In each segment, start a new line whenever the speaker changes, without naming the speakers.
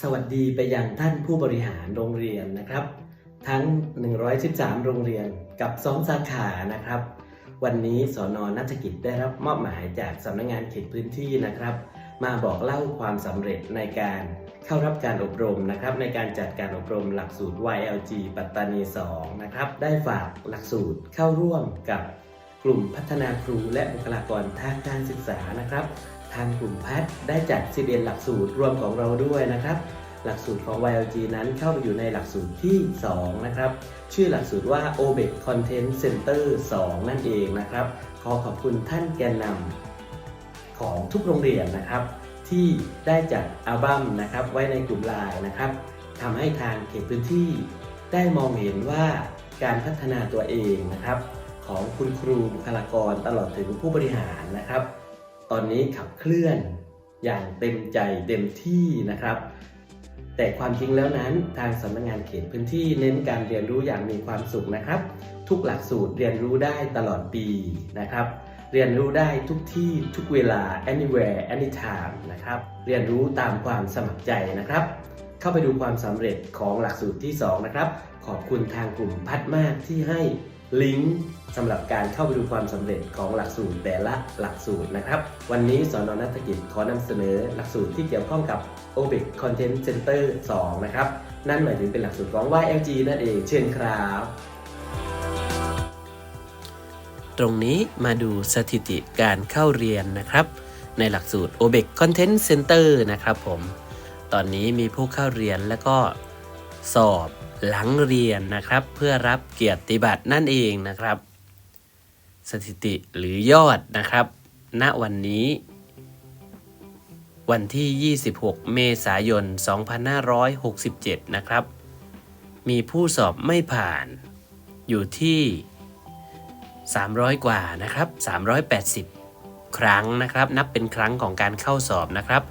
สวัสดีไปยังท่านผู้บริหารโรงเรียนนะครับ ทั้ง 113 โรงเรียนกับ 2 สาขานะครับ วันนี้สอนอนัฐกิจได้รับมอบหมายจากสำนักงานเขตพื้นที่นะครับ มาบอกเล่าความสำเร็จในการเข้ารับการอบรมนะครับ ในการจัดการอบรมหลักสูตร YLG ปัตตานี 2 นะครับ ได้ฝากหลักสูตรเข้าร่วมกับ กลุ่มพัฒนาครูและบุคลากรทางการศึกษานะครับ ทางกลุ่มพัฒได้จัด11หลักสูตรรวมของเราด้วยนะครับ หลักสูตรของ YLG นั้นเข้าไปอยู่ในหลักสูตรที่ 2 นะครับ ชื่อหลักสูตรว่า OBEC Content Center 2 นั่นเองนะครับ ขอขอบคุณท่านแกนนำของทุกโรงเรียนนะครับ ที่ได้จัดอัลบั้มนะครับไว้ในกลุ่มไลน์นะครับทำให้ทางเขตพื้นที่ได้มองเห็นว่าการพัฒนาตัวเองนะครับ ของคุณครูบุคลากรตลอดถึงผู้บริหารนะครับ ตอนนี้ขับเคลื่อนอย่างเต็มใจเต็มที่นะครับ แต่ความจริงแล้วนั้นทางสำนักงานเขตพื้นที่เน้นการเรียนรู้อย่างมีความสุขนะครับ ทุกหลักสูตรเรียนรู้ได้ตลอดปีนะครับ เรียนรู้ได้ทุกที่ทุกเวลา anywhere anytime นะครับ เรียนรู้ตามความสมัครใจนะครับ เข้าไปดูความสำเร็จของหลักสูตรที่ 2 นะครับ ขอบคุณทางกลุ่มพัดมากที่ให้ ลิงก์สำหรับการเข้าไปดูความสำเร็จของหลักสูตรแต่ละหลักสูตรนะครับ วันนี้สอนอนัฐกิจขอนำเสนอหลักสูตรที่เกี่ยวข้องกับ OBIC Content Center 2 นะครับ นั่นหมายถึงเป็นหลักสูตรของ YLG นั่นเองเชิญครับ ตรงนี้มาดูสถิติการเข้าเรียนนะครับ ในหลักสูตร OBEC Content Center นะครับผม ตอนนี้มีผู้เข้าเรียนแล้วก็ สอบหลังเรียนนะครับ เพื่อรับเกียรติบัตรนั่นเองนะครับ สถิติหรือยอดนะครับ ณวันนี้ วันที่ 26 เมษายน 2567 นะครับ มีผู้สอบไม่ผ่านอยู่ที่ 300 กว่านะครับ 380 ครั้งนะครับ นับเป็นครั้งของการเข้าสอบนะครับ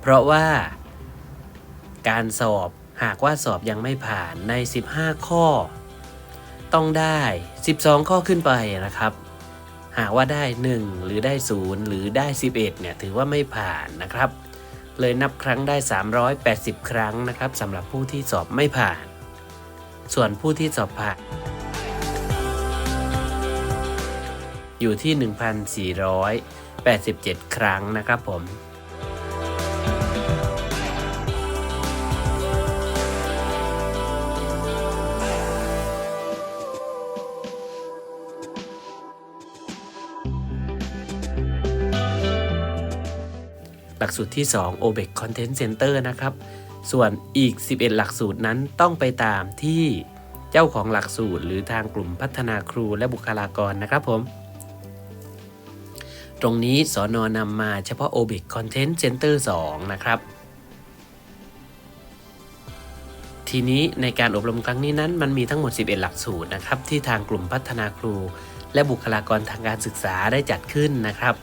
เพราะว่าการสอบ หากว่าสอบยังไม่ผ่านใน 15 ข้อ ต้องได้ 12 ข้อขึ้นไปนะครับ หากว่าได้ 1 หรือได้ 0 หรือได้ 11 เนี่ยถือว่าไม่ผ่านนะครับ เลยนับครั้งได้ 380 ครั้งนะครับสำหรับผู้ที่สอบไม่ผ่าน ส่วนผู้ที่สอบผ่าน อยู่ที่ 1,487 ครั้งนะครับผม หลักสูตรที่ 2 OBEC Content Center นะครับ ส่วนอีก 11 หลักสูตรนั้นต้องไปตามที่เจ้าของหลักสูตร หรือทางกลุ่มพัฒนาครูและบุคลากรนะครับผม ตรงนี้สอนอนำมาเฉพาะ OBIC Content Center 2 นะครับ ทีนี้ในการอบรมครั้งนี้นั้น มันมีทั้งหมด 11 หลักสูตรนะครับที่ทางกลุ่มพัฒนาครู และบุคลากรทางการศึกษาได้จัดขึ้นนะครับ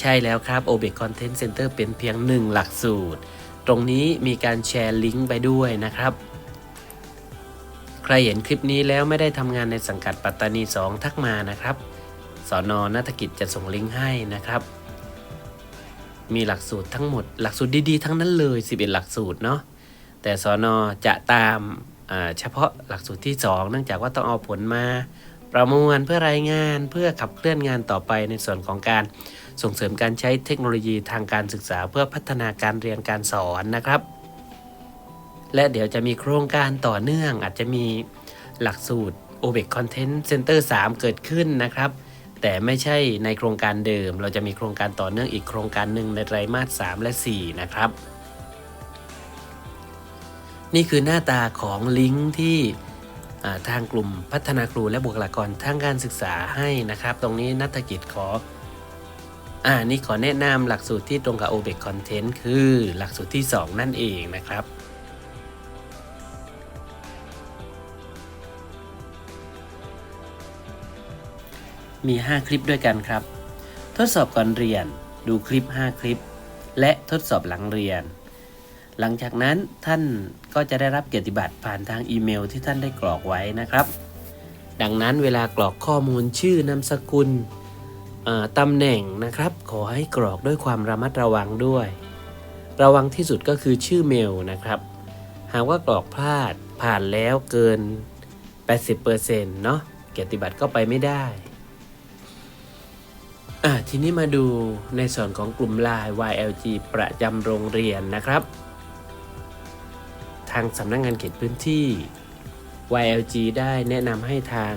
ใช่แล้วครับ OBIC Content Center เป็นเพียงหนึ่งหลักสูตร ตรงนี้มีการแชร์ลิงก์ไปด้วยนะครับ ใครเห็นคลิปนี้แล้วไม่ได้ทำงานในสังกัดปัตตานี 2 ทักมานะครับสอนอนัฐกิจจะส่งลิงก์ให้นะครับ มีหลักสูตรทั้งหมด หลักสูตรดีๆ ทั้งนั้นเลย 11 หลักสูตรเนาะแต่สอนอจะตามเฉพาะหลักสูตรที่ 2 เนื่องจากว่าต้องเอาผลมาประมวลเพื่อรายงานเพื่อขับเคลื่อนงานต่อไปในส่วนของการ ส่งเสริมการใช้เทคโนโลยีทางการศึกษาเพื่อพัฒนาการเรียนการสอนนะครับ และเดี๋ยวจะมีโครงการต่อเนื่อง อาจจะมีหลักสูตร OBEC Content Center 3 เกิดขึ้นนะครับ แต่ไม่ใช่ในโครงการเดิม เราจะมีโครงการต่อเนื่องอีกโครงการหนึ่งในไตรมาส 3 และ 4 นะครับ นี่คือหน้าตาของลิงก์ที่ทางกลุ่มพัฒนาครูและบุคลากรทางการศึกษาให้นะครับ ตรงนี้นัฐกิจขอ อ่านี่ขอแนะนำหลักสูตรที่ตรงกับ OBEC Content คือหลักสูตรที่ 2 นั่นเองนะครับมี 5 คลิปด้วยกันครับ ทดสอบก่อนเรียน ดูคลิป 5 คลิป และทดสอบหลังเรียน หลังจากนั้นท่านก็จะได้รับเกียรติบัตรผ่านทางอีเมลที่ท่านได้กรอกไว้นะครับ ดังนั้นเวลากรอกข้อมูลชื่อนามสกุล ตำแหน่งนะครับ ขอให้กรอกด้วยความระมัดระวังด้วย
ระวังที่สุดก็คือชื่อเมลนะครับ หากว่ากรอกพลาดผ่านแล้วเกิน 80%เนาะเกียรติบัตรก็ไปไม่ได้อะทีนี้มาดูในส่วนของกลุ่มไลน์ YLG ประจำโรงเรียนนะครับ ทางสำนักงงานเขตพื้นที่ YLG ได้แนะนำให้ทาง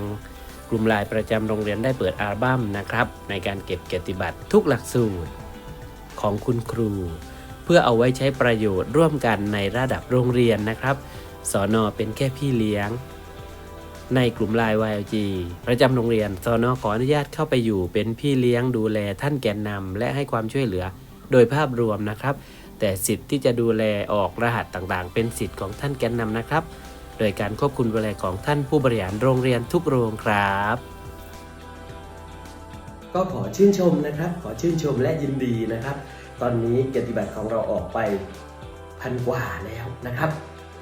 ลุ่มไลน์ประจำโรงเรียนได้เปิดอัลบั้มนะครับ ในการเก็บเกียรติบัตรทุกหลักสูตรของคุณครู เพื่อเอาไว้ใช้ประโยชน์ร่วมกันในระดับโรงเรียนนะครับสอนอเป็นแค่พี่เลี้ยง ในกลุ่มไลน์ YLG ประจำโรงเรียนสอนอขออนุญาตเข้าไปอยู่เป็นพี่เลี้ยงดูแลท่านแกนนำและให้ความช่วยเหลือโดยภาพรวมนะครับ แต่สิทธิ์ที่จะดูแลออกรหัสต่างๆ เป็นสิทธิ์ของท่านแกนนำนะครับ ดยการควบคุมดูแลของท่านผู้บริหารโรงเรียนทุกโรงครับ
ก็ขอชื่นชมนะครับ ขอชื่นชมและยินดีนะครับ ตอนนี้เกียรติบัตรของเราออกไปพันกว่าแล้วนะครับ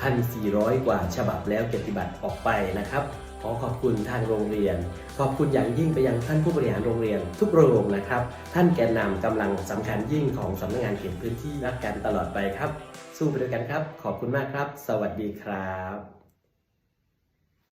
พันสี่ร้อยกว่าฉบับแล้วเกียรติบัตรออกไปนะครับขอขอบคุณทางโรงเรียน ขอบคุณอย่างยิ่งไปยังท่านผู้บริหารโรงเรียน ทุกโรงนะครับ ท่านแกนนำกำลังสำคัญยิ่งของสำนักงานเขตพื้นที่รักกันตลอดไปครับ สู้ไปด้วยกันครับ ขอบคุณมากครับ สวัสดีครับ